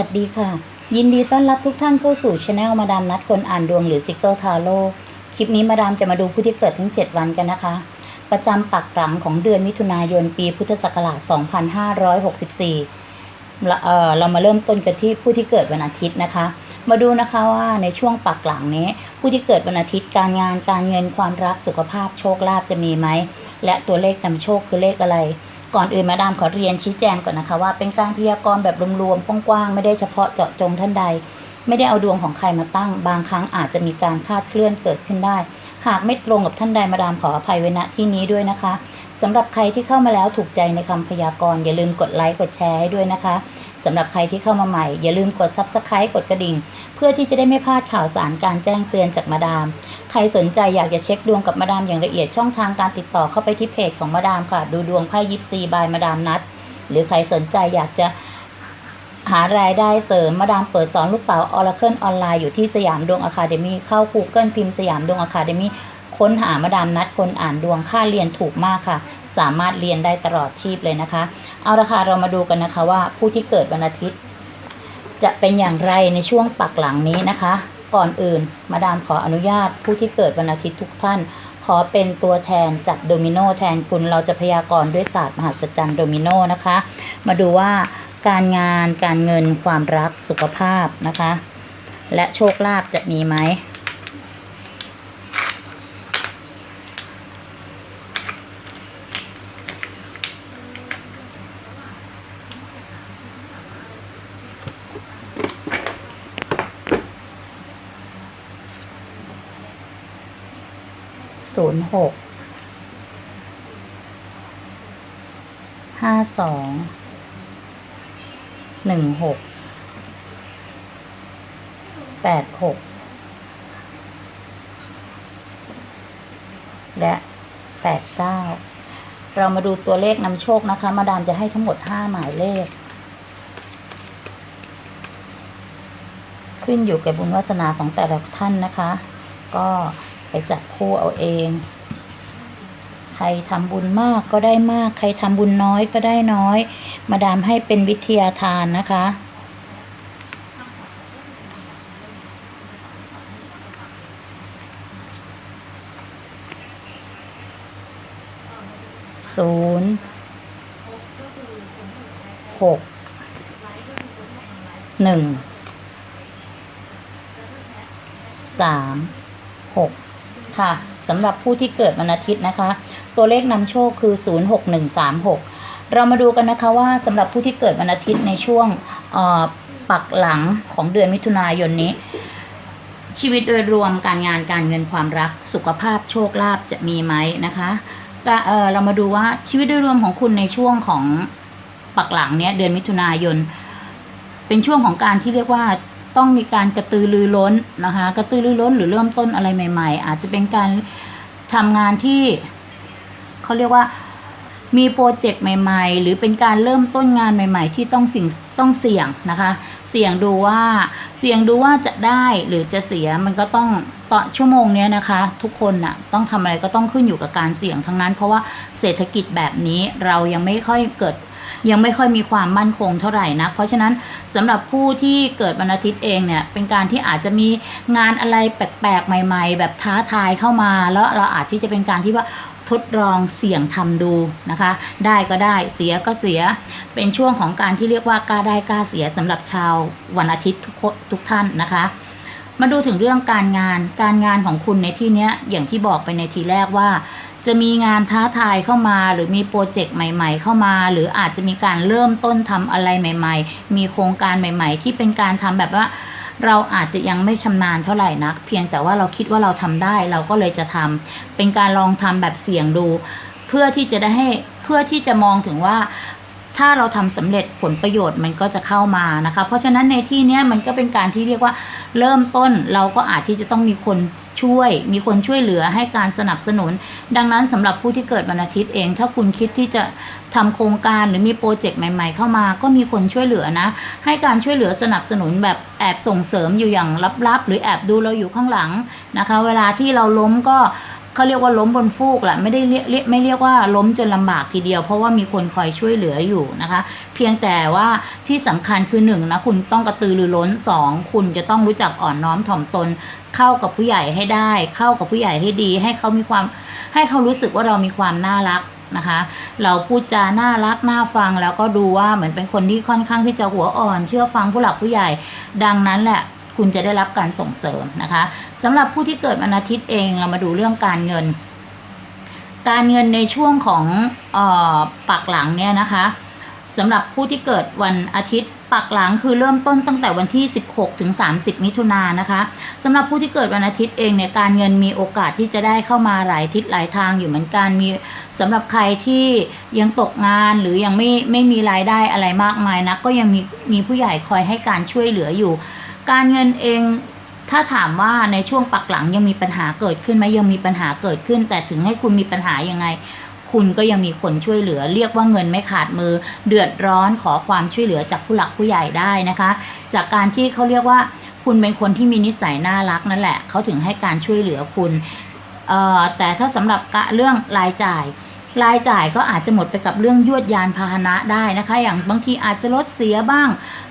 วัสดีค่ะ ยินดีต้อนรับทุกท่านเข้าสู่ช anel มาดามนัดคนอ่านดวงหรือซิกเกิลทาโร่คลิปนี้มาดามจะมาดูผู้ที่เกิดทั้ง 7 วันกันนะคะ ประจำปักหลังของเดือนมิถุนายนปีพุทธศักราช 2564เเอ่อเรามาเริ่มต้นกันที่ผู้ที่เกิดวันอาทิตย์นะคะ มาดูนะคะว่าในช่วงปักหลังนี้ ผู้ที่เกิดวันอาทิตย์การงานการเงินความรักสุขภาพโชคลาภจะมีไหมและตัวเลขนำโชคคือเลขอะไร ก่อนอื่นมาดามขอเรียนชี้แจงก่อนนะคะว่าเป็นการพยากรณ์แบบรวมๆกว้างๆไม่ได้เฉพาะเจาะจงท่านใด ไม่ได้เอาดวงของใครมาตั้ง บางครั้งอาจจะมีการคาดเคลื่อนเกิดขึ้นได้ หากไม่ตรงกับท่านใดมาดามขออภัยไว้ณที่นี้ด้วยนะคะสำหรับใครที่เข้ามาแล้วถูกใจในคำพยากรณ์อย่าลืมกดไลค์กดแชร์ให้ด้วยนะคะ สำหรับใครที่เข้ามาใหม่ อย่าลืมกด Subscribe กดกระดิ่ง เพื่อที่จะได้ไม่พลาดข่าวสารการแจ้งเตือนจากมาดาม ใครสนใจอยากจะเช็คดวงกับมาดามอย่างละเอียดช่องทางการติดต่อเข้าไปที่เพจของมาดามค่ะ ดูดวงไพ่ยิปซีบายมาดามนัด หรือใครสนใจอยากจะหารายได้เสริมมาดามเปิดสอนลูกเต๋าออร์เคิลออนไลน์อยู่ที่สยามดวงอะคาเดมีเข้า Google พิมพ์สยามดวงอะคาเดมี ค้นหามาดามนัดคนอ่านดวงค่าเรียนถูกมากค่ะ สามารถเรียนได้ตลอดชีพเลยนะคะ เอาละค่ะเรามาดูกันนะคะว่าผู้ที่เกิดวันอาทิตย์ จะเป็นอย่างไรในช่วงปักหลังนี้นะคะ ก่อนอื่น มาดามขออนุญาต ผู้ที่เกิดวันอาทิตย์ทุกท่าน ขอเป็นตัวแทนจับโดมิโนแทนคุณเราจะพยากรณ์ด้วยศาสตร์มหัศจรรย์โดมิโนนะคะ มาดูว่าการงานการเงินความรักสุขภาพนะคะ และโชคลาภจะมีไหม ศูนย์หกห้าสองหนึ่งหกแปดหกและแปดเก้าเรามาดูตัวเลขนำโชคนะคะ มาดามจะให้ทั้งหมดห้าหมายเลข ขึ้นอยู่กับบุญวาสนาของแต่ละท่านนะคะ ก็ ไปจับคู่เอาเอง ใครทำบุญมากก็ได้มาก ใครทำบุญน้อยก็ได้น้อย มาดามให้เป็นวิทยาทานนะคะศูนย์หกหนึ่งสามหก ค่ะสำหรับผู้ที่เกิดวันอาทิตย์นะคะ ตัวเลขนำโชคคือ 06136 เรามาดูกันนะคะว่าสำหรับผู้ที่เกิดวันอาทิตย์ในช่วงปักหลังของเดือนมิถุนายนนี้ ชีวิตโดยรวมการงานการเงินความรักสุขภาพโชคลาภจะมีไหมนะคะเเรามาดูว่าชีวิตโดยรวมของคุณในช่วงของปักหลังเนี้ยเดือนมิถุนายน เป็นช่วงของการที่เรียกว่า ต้องมีการกระตือรือร้นนะคะกระตือรือร้นหรือเริ่มต้นอะไรใหม่ ๆ อาจจะเป็นการทำงานที่เขาเรียกว่ามีโปรเจกต์ใหม่ ๆ หรือเป็นการเริ่มต้นงานใหม่ ๆ ที่ต้องสิ่งต้องเสี่ยงนะคะ เสี่ยงดูว่าเสี่ยงดูว่าจะได้หรือจะเสียมันก็ต้องต่อชั่วโมงเนี้ยนะคะ ทุกคนน่ะต้องทำอะไรก็ต้องขึ้นอยู่กับการเสี่ยงทั้งนั้น เพราะว่าเศรษฐกิจแบบนี้เรายังไม่ค่อยเกิด ยังไม่ค่อยมีความมั่นคงเท่าไหร่นะเพราะฉะนั้นสำหรับผู้ที่เกิดวันอาทิตย์เองเนี่ยเป็นการที่อาจจะมีงานอะไรแปลกๆใหม่ ๆ แบบท้าทายเข้ามา แล้วเราอาจที่จะเป็นการที่ว่าทดลองเสี่ยงทำดูนะคะ ได้ก็ได้เสียก็เสีย เป็นช่วงของการที่เรียกว่ากล้าได้กล้าเสียสำหรับชาววันอาทิตย์ทุกทุกท่านนะคะ มาดูถึงเรื่องการงานการงานของคุณในที่นี้อย่างที่บอกไปในทีแรกว่า จะมีงานท้าทายเข้ามา หรือมีโปรเจกต์ใหม่ ๆ เข้ามา หรืออาจจะมีการเริ่มต้นทำอะไรใหม่ ๆ มีโครงการใหม่ ๆ ที่เป็นการทำแบบว่าเราอาจจะยังไม่ชำนาญเท่าไหร่นัก เพียงแต่ว่าเราคิดว่าเราทำได้เราก็เลยจะทำเป็นการลองทำแบบเสี่ยงดู เพื่อที่จะได้ให้เพื่อที่จะมองถึงว่า ถ้าเราทำสำเร็จผลประโยชน์มันก็จะเข้ามานะคะ เพราะฉะนั้นในที่นี้มันก็เป็นการที่เรียกว่าเริ่มต้นเราก็อาจที่จะต้องมีคนช่วย มีคนช่วยเหลือให้การสนับสนุน ดังนั้นสำหรับผู้ที่เกิดวันอาทิตย์เอง ถ้าคุณคิดที่จะทำโครงการหรือมีโปรเจกต์ใหม่ ๆ เข้ามา ก็มีคนช่วยเหลือนะ ให้การช่วยเหลือสนับสนุนแบบแอบส่งเสริมอยู่อย่างลับๆ หรือแอบดูเราอยู่ข้างหลังนะคะ เวลาที่เราล้มก็ เขาเรียกว่าล้มบนฟูกแหละไม่ได้เรียกไม่เรียกว่าล้มจนลำบากทีเดียว เพราะว่ามีคนคอยช่วยเหลืออยู่นะคะ เพียงแต่ว่าที่สำคัญคือหนึ่งนะคุณต้องกระตือรือร้นสองคุณจะต้องรู้จักอ่อนน้อมถ่อมตน เข้ากับผู้ใหญ่ให้ได้ เข้ากับผู้ใหญ่ให้ดี ให้เขามีความให้เขารู้สึกว่าเรามีความน่ารักนะคะเราพูดจาน่ารักน่าฟังแล้วก็ดูว่าเหมือนเป็นคนที่ค่อนข้างที่จะหัวอ่อน เชื่อฟังผู้หลักผู้ใหญ่ ดังนั้นแหละ คุณจะได้รับการส่งเสริมนะคะสำหรับผู้ที่เกิดวันอาทิตย์เองเรามาดูเรื่องการเงิน การเงินในช่วงของออปักหลังเนี่ยนะคะสำหรับผู้ที่เกิดวันอาทิตย์ปักหลังคือเริ่มต้นตั้งแต่วันที่ 16 ถึง 30 มิถุนายนนะคะสำหรับผู้ที่เกิดวันอาทิตย์เองเนี่ยการเงินมีโอกาสที่จะได้เข้ามาหลายทิศหลายทางอยู่เหมือนกันมีสำหรับใครที่ยังตกงานหรือยังไม่ไม่มีรายได้อะไรมากมายนะก็ยังมีมีผู้ใหญ่คอยให้การช่วยเหลืออยู่ การเงินเองถ้าถามว่าในช่วงปักหลังยังมีปัญหาเกิดขึ้นไหมยังมีปัญหาเกิดขึ้น แต่ถึงให้คุณมีปัญหายังไง คุณก็ยังมีคนช่วยเหลือ เรียกว่าเงินไม่ขาดมือ เดือดร้อนขอความช่วยเหลือจากผู้หลักผู้ใหญ่ได้นะคะ จากการที่เขาเรียกว่า คุณเป็นคนที่มีนิสัยน่ารักนั่นแหละเขาถึงให้การช่วยเหลือคุณแต่ถ้าสำหรับเรื่องรายจ่ายรายจ่ายก็อาจจะหมดไปกับเรื่องยวดยานพาหนะได้นะคะ อย่างบางทีอาจจะรถเสียบ้าง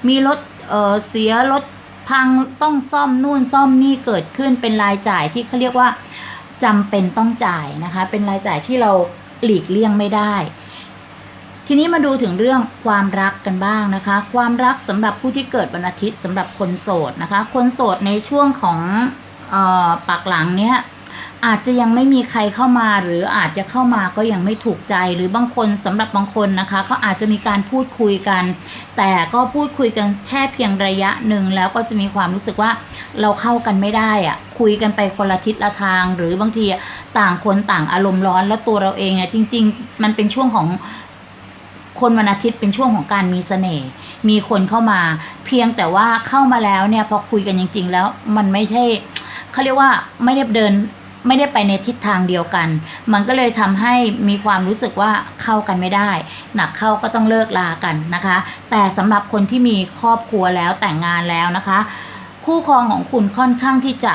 มีรถเเสียรถ พังต้องซ่อมนู่นซ่อมนี่เกิดขึ้นเป็นรายจ่ายที่เขาเรียกว่าจำเป็นต้องจ่ายนะคะ เป็นรายจ่ายที่เราหลีกเลี่ยงไม่ได้ ทีนี้มาดูถึงเรื่องความรักกันบ้างนะคะ ความรักสำหรับผู้ที่เกิดวันอาทิตย์สำหรับคนโสดนะคะ คนโสดในช่วงของออปักหลังเนี้ย อาจจะยังไม่มีใครเข้ามาหรืออาจจะเข้ามาก็ยังไม่ถูกใจ หรือบางคนสำหรับบางคนนะคะเขาอาจจะมีการพูดคุยกัน แต่ก็พูดคุยกันแค่เพียงระยะหนึ่งแล้วก็จะมีความรู้สึกว่าเราเข้ากันไม่ได้อะคุยกันไปคนละทิศละทาง หรือบางทีต่างคนต่างอารมณ์ร้อนแล้วตัวเราเองเนี่ยจริง ๆ มันเป็นช่วงของคนวันอาทิตย์เป็นช่วงของการมีเสน่ห์ มีคนเข้ามา เพียงแต่ว่าเข้ามาแล้วเนี่ยพอคุยกันจริง ๆ แล้วมันไม่ใช่เขาเรียกว่าไม่ได้เดิน ไม่ได้ไปในทิศทางเดียวกัน มันก็เลยทำให้มีความรู้สึกว่าเข้ากันไม่ได้ หนักเข้าก็ต้องเลิกลากันนะคะ แต่สำหรับคนที่มีครอบครัวแล้วแต่งงานแล้วนะคะ คู่ครองของคุณค่อนข้างที่จะ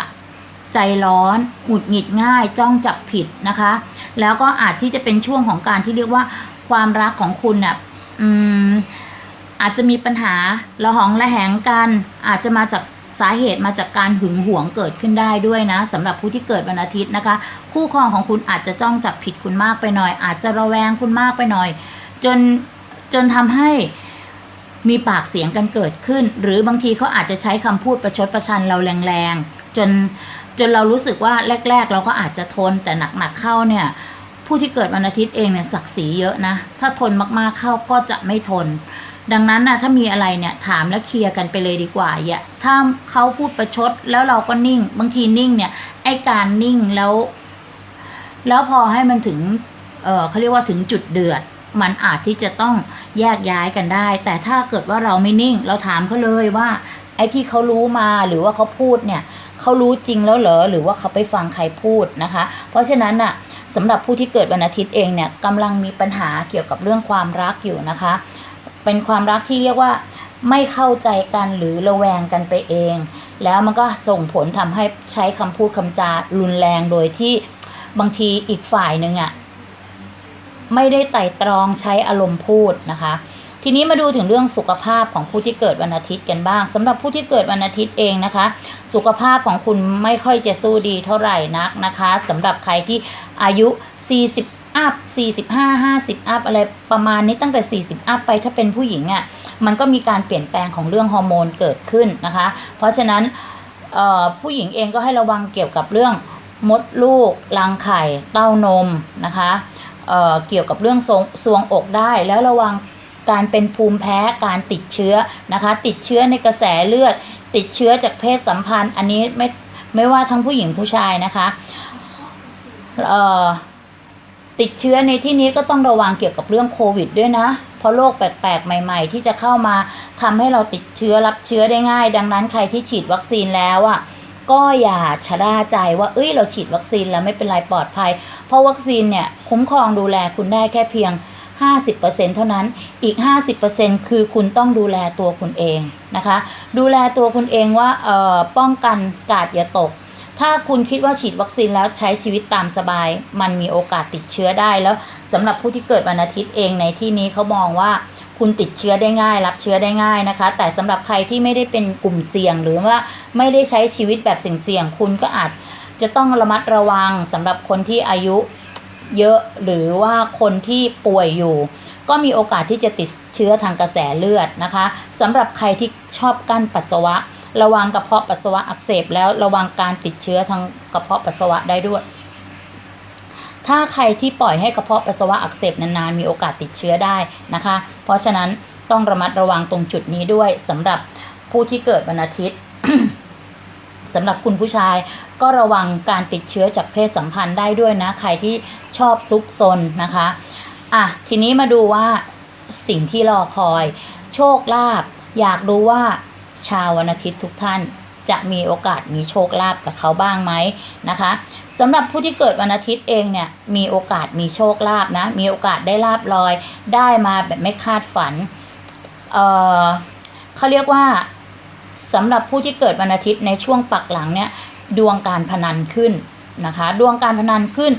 ใจร้อน หงุดหงิดง่าย จ้องจับผิดนะคะ แล้วก็อาจที่จะเป็นช่วงของการที่เรียกว่าความรักของคุณน่ะอืมอาจจะมีปัญหาระหองระแหงกัน อาจจะมาจาก สาเหตุมาจากการหึงหวงเกิดขึ้นได้ด้วยนะสำหรับผู้ที่เกิดวันอาทิตย์นะคะ คู่ครองของคุณอาจจะจ้องจับผิดคุณมากไปหน่อย อาจจะระแวงคุณมากไปหน่อย จนจนทำให้มีปากเสียงกันเกิดขึ้น หรือบางทีเขาอาจจะใช้คำพูดประชดประชันเราแรงๆจนจนเรารู้สึกว่าแรก ๆ เราก็อาจจะทนแต่หนักๆเข้าเนี่ยผู้ที่เกิดวันอาทิตย์เองเนี่ยศักดิ์ศรีเยอะนะ ถ้าทนมากๆเข้าก็จะไม่ทน ดังนั้นนะถ้ามีอะไรเนี่ยถามและเคลียร์กันไปเลยดีกว่าอย่าถ้าเขาพูดประชดแล้วเราก็นิ่ง บางทีนิ่งเนี่ยไอการนิ่งแล้ว แล้วพอให้มันถึงเออเขาเรียกว่าถึงจุดเดือด มันอาจที่จะต้องแยกย้ายกันได้ แต่ถ้าเกิดว่าเราไม่นิ่ง เราถามเขาเลยว่า ไอ้ที่เขารู้มาหรือว่าเขาพูดเนี่ยเขารู้จริงแล้วเหรอหรือว่าเขาไปฟังใครพูดนะคะ เพราะฉะนั้นน่ะสำหรับผู้ที่เกิดวันอาทิตย์เองเนี่ยกำลังมีปัญหาเกี่ยวกับเรื่องความรักอยู่นะคะ เป็นความรักที่เรียกว่าไม่เข้าใจกันหรือระแวงกันไปเอง แล้วมันก็ส่งผลทำให้ใช้คำพูดคำจารุนแรงโดยที่บางทีอีกฝ่ายหนึ่งอะไม่ได้ไต่ตรองใช้อารมณ์พูดนะคะ ทีนี้มาดูถึงเรื่องสุขภาพของผู้ที่เกิดวันอาทิตย์กันบ้างสำหรับผู้ที่เกิดวันอาทิตย์เองนะคะ สุขภาพของคุณไม่ค่อยจะสู้ดีเท่าไหร่นักนะคะสำหรับใครที่อายุ 40 อัพ45 50 อัพอะไรประมาณนี้ตั้งแต่ 40 อัพไปถ้าเป็นผู้หญิงอะ่ะมันก็มีการเปลี่ยนแปลงของเรื่องฮอร์โมนเกิดขึ้นนะคะ เพราะฉะนั้นผู้หญิงเองก็ให้ระวังเกี่ยวกับเรื่องมดลูกรังไข่เต้านมนะคะเเกี่ยวกับเรื่องทรงซวงอกได้แล้วระวังการเป็นภูมิแพ้การติดเชื้อนะคะ ติดเชื้อในกระแสเลือด ติดเชื้อจากเพศสัมพันธ์ อันนี้ไม่ไม่ว่าทั้งผู้หญิงผู้ชายนะคะ เอ่อ ติดเชื้อในที่นี้ก็ต้องระวังเกี่ยวกับเรื่องโควิดด้วยนะ เพราะโรคแปลกๆ ใหม่ ๆ ที่จะเข้ามาทำให้เราติดเชื้อรับเชื้อได้ง่าย ดังนั้นใครที่ฉีดวัคซีนแล้วอะก็อย่าชะล่าใจว่าเอ้ยเราฉีดวัคซีนแล้วไม่เป็นไรปลอดภัย เพราะวัคซีนเนี่ยคุ้มครองดูแลคุณได้แค่เพียง 50%เท่านั้น อีก 50%คือคุณต้องดูแลตัวคุณเองนะคะ ดูแลตัวคุณเองว่าป้องกันกาดอย่าตก ถ้าคุณคิดว่าฉีดวัคซีนแล้วใช้ชีวิตตามสบาย มันมีโอกาสติดเชื้อได้แล้วสำหรับผู้ที่เกิดวันอาทิตย์เองในที่นี้เขามองว่าคุณติดเชื้อได้ง่าย รับเชื้อได้ง่ายนะคะ แต่สำหรับใครที่ไม่ได้เป็นกลุ่มเสี่ยง หรือว่าไม่ได้ใช้ชีวิตแบบเสี่ยงๆคุณก็อาจจะต้องระมัดระวังสำหรับคนที่อายุเยอะหรือว่าคนที่ป่วยอยู่ ก็มีโอกาสที่จะติดเชื้อทางกระแสเลือดนะคะสำหรับใครที่ชอบกั้นปัสสาวะ ระวังกระเพาะปัสสาวะอักเสบแล้วระวังการติดเชื้อทางกระเพาะปัสสาวะได้ด้วย ถ้าใครที่ปล่อยให้กระเพาะปัสสาวะอักเสบนานๆมีโอกาสติดเชื้อได้นะคะ เพราะฉะนั้นต้องระมัดระวังตรงจุดนี้ด้วยสำหรับผู้ที่เกิดวันอาทิตย์สำหรับคุณผู้ชายก็ระวังการติดเชื้อจากเพศสัมพันธ์ได้ด้วยนะ ใครที่ชอบซุกซนนะคะ อะ ทีนี้มาดูว่าสิ่งที่รอคอย โชคลาภอยากรู้ว่า ชาววันอาทิตย์ทุกท่าน จะมีโอกาสมีโชคลาภกับเขาบ้างไหมนะคะสำหรับผู้ที่เกิดวันอาทิตย์เองเนี่ยมีโอกาสมีโชคลาภนะมีโอกาสได้ลาบลอย ได้มาแบบไม่คาดฝันเอ่อเขาเรียกว่าสำหรับผู้ที่เกิดวันอาทิตย์ในช่วงปักหลังเนี่ยดวงการพนันขึ้นนะคะดวงการพนันขึ้น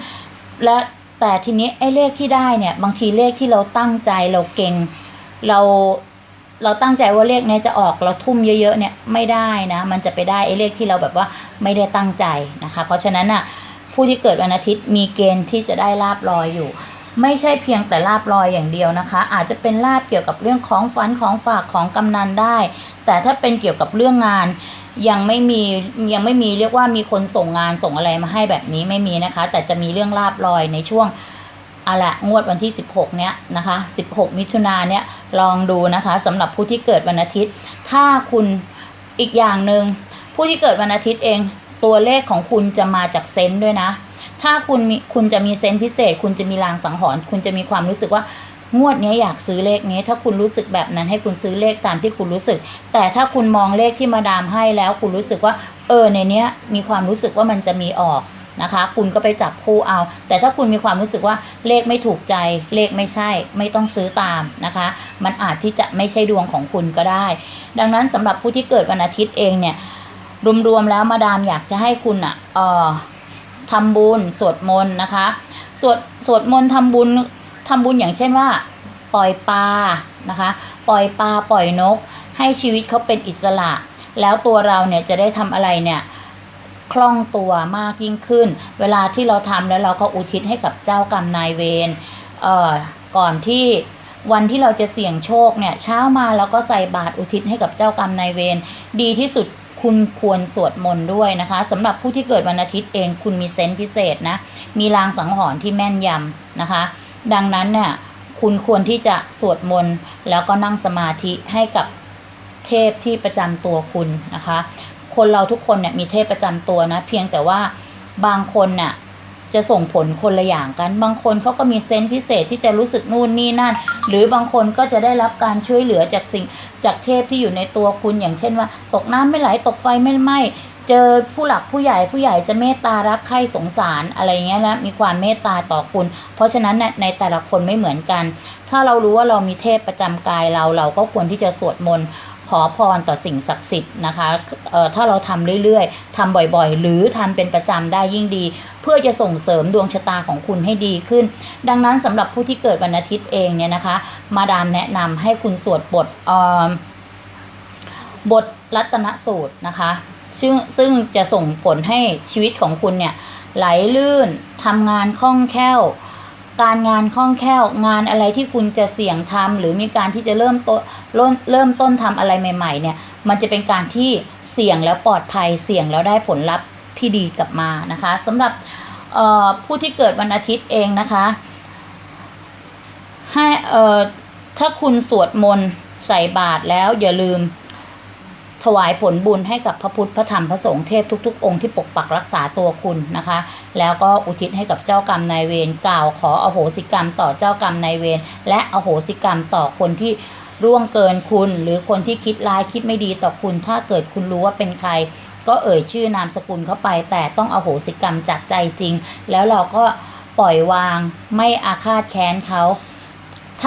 และแต่ทีนี้ไอ้เลขที่ได้เนี่ยบางทีเลขที่เราตั้งใจเราเก่งเรา เราตั้งใจว่าเลขเนี้ยจะออกเราทุ่มเยอะๆเนี่ยไม่ได้นะ มันจะไปได้ไอ้เลขที่เราแบบว่าไม่ได้ตั้งใจนะคะ เพราะฉะนั้นอะผู้ที่เกิดวันอาทิตย์มีเกณฑ์ที่จะได้ลาบลอยอยู่ ไม่ใช่เพียงแต่ลาบลอยอย่างเดียวนะคะ อาจจะเป็นลาบเกี่ยวกับเรื่องของฝันของฝากของกำนันได้ แต่ถ้าเป็นเกี่ยวกับเรื่องงานยังไม่มียังไม่มีเรียกว่ามีคนส่งงานส่งอะไรมาให้แบบนี้ไม่มีนะคะ แต่จะมีเรื่องลาบลอยในช่วง อะละงวดวันที่ 16 เนี้ยนะคะ 16 มิถุนาเนี้ยลองดูนะคะสำหรับผู้ที่เกิดวันอาทิตย์ ถ้าคุณอีกอย่างหนึ่งผู้ที่เกิดวันอาทิตย์เอง ตัวเลขของคุณจะมาจากเซนต์ด้วยนะ ถ้าคุณมีคุณจะมีเซนส์พิเศษ คุณจะมีลางสังหรณ์คุณจะมีความรู้สึกว่างวดนี้อยากซื้อเลขนี้ ถ้าคุณรู้สึกแบบนั้นให้คุณซื้อเลขตามที่คุณรู้สึก แต่ถ้าคุณมองเลขที่มาดามให้แล้ว คุณรู้สึกว่า เออในเนี้ยมีความรู้สึกว่ามันจะมีออก นะคะ คุณก็ไปจับคู่เอา แต่ถ้าคุณมีความรู้สึกว่าเลขไม่ถูกใจเลขไม่ใช่ ไม่ต้องซื้อตามนะคะ มันอาจที่จะไม่ใช่ดวงของคุณก็ได้ ดังนั้นสำหรับผู้ที่เกิดวันอาทิตย์เองเนี่ยรวมๆแล้วมาดามอยากจะให้คุณอะเอ่อทำบุญสวดมนต์นะคะสวดสวดมนต์ทำบุญทำบุญอย่างเช่นว่า ปล่อยปลานะคะ ปล่อยปลาปล่อยนก ให้ชีวิตเขาเป็นอิสระ แล้วตัวเราเนี่ยจะได้ทำอะไรเนี่ย คล่องตัวมากยิ่งขึ้น เวลาที่เราทำแล้วเราก็อุทิศให้กับเจ้ากรรมนายเวรเอ่อก่อนที่วันที่เราจะเสี่ยงโชคเนี่ยเช้ามาแล้วก็ใส่บาตรอุทิศให้กับเจ้ากรรมนายเวรดีที่สุดคุณควรสวดมนต์ด้วยนะคะสำหรับผู้ที่เกิดวันอาทิตย์เองคุณมีเซนส์พิเศษนะมีลางสังหรณ์ที่แม่นยำนะคะ ดังนั้นเนี่ยคุณควรที่จะสวดมนต์แล้วก็นั่งสมาธิให้กับเทพที่ประจำตัวคุณนะคะ คนเราทุกคนเนี่ยมีเทพประจำตัวนะ เพียงแต่ว่าบางคนน่ะจะส่งผลคนละอย่างกัน บางคนเขาก็มีเซนส์พิเศษที่จะรู้สึกนู่นนี่นั่น หรือบางคนก็จะได้รับการช่วยเหลือจากสิ่งจากเทพที่อยู่ในตัวคุณอย่างเช่นว่า ตกน้ำไม่ไหลตกไฟไม่ไหม้เจอผู้หลักผู้ใหญ่ผู้ใหญ่จะเมตตารักใคร่สงสารอะไรเงี้ยนะมีความเมตตาต่อคุณ เพราะฉะนั้นเนี่ยในแต่ละคนไม่เหมือนกัน ถ้าเรารู้ว่าเรามีเทพประจำกายเราเราก็ควรที่จะสวดมนต์ ขอพรต่อสิ่งศักดิ์สิทธิ์นะคะเอ่อถ้าเราทำเรื่อยๆทำบ่อยๆ หรือทำเป็นประจำได้ยิ่งดี เพื่อจะส่งเสริมดวงชะตาของคุณให้ดีขึ้น ดังนั้นสำหรับผู้ที่เกิดวันอาทิตย์เองเนี่ยนะคะ มาดามแนะนำให้คุณสวดบทเอ่อบทรัตนสูตรนะคะซึ่งซึ่งจะส่งผลให้ชีวิตของคุณเนี่ยไหลลื่นทำงานคล่องแคล่ว การงานคล่องแคล่วงานอะไรที่คุณจะเสี่ยงทำหรือมีการที่จะเริ่มต้นเริ่มเริ่มต้นทำอะไรใหม่ ๆ เนี่ย มันจะเป็นการที่เสี่ยงแล้วปลอดภัยเสี่ยงแล้วได้ผลลัพธ์ที่ดีกลับมานะคะสำหรับผู้ที่เกิดวันอาทิตย์เองนะคะให้ถ้าคุณสวดมนต์ใส่บาตรแล้วอย่าลืม ถวายผลบุญให้กับพระพุทธพระธรรมพระสงฆ์เทพทุก ๆ องค์ที่ปกปักรักษาตัวคุณนะคะ แล้วก็อุทิศให้กับเจ้ากรรมนายเวรกล่าวขออโหสิกรรมต่อเจ้ากรรมนายเวรและอโหสิกรรมต่อคนที่ร่วงเกินคุณ หรือคนที่คิดร้ายคิดไม่ดีต่อคุณ ถ้าเกิดคุณรู้ว่าเป็นใคร ก็เอ่ยชื่อนามสกุลเข้าไป แต่ต้องอโหสิกรรมจากใจจริง แล้วเราก็ปล่อยวางไม่อาฆาตแค้นเขา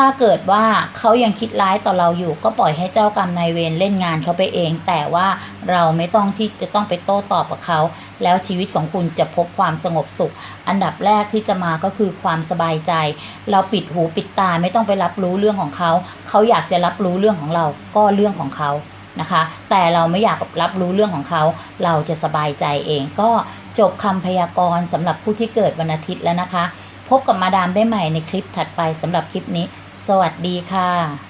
ถ้าเกิดว่าเขายังคิดร้ายต่อเราอยู่ ก็ปล่อยให้เจ้ากรรมนายเวรเล่นงานเขาไปเอง แต่ว่าเราไม่ต้องที่จะต้องไปโต้ตอบกับเขา แล้วชีวิตของคุณจะพบความสงบสุข อันดับแรกที่จะมาก็คือความสบายใจ เราปิดหูปิดตาไม่ต้องไปรับรู้เรื่องของเขา เขาอยากจะรับรู้เรื่องของเราก็เรื่องของเขานะคะแต่เราไม่อยากรับรู้เรื่องของเขา เราจะสบายใจเอง ก็จบคำพยากรณ์สำหรับผู้ที่เกิดวันอาทิตย์แล้วนะคะ พบกับมาดามได้ใหม่ในคลิปถัดไปสำหรับคลิปนี้ สวัสดีค่ะ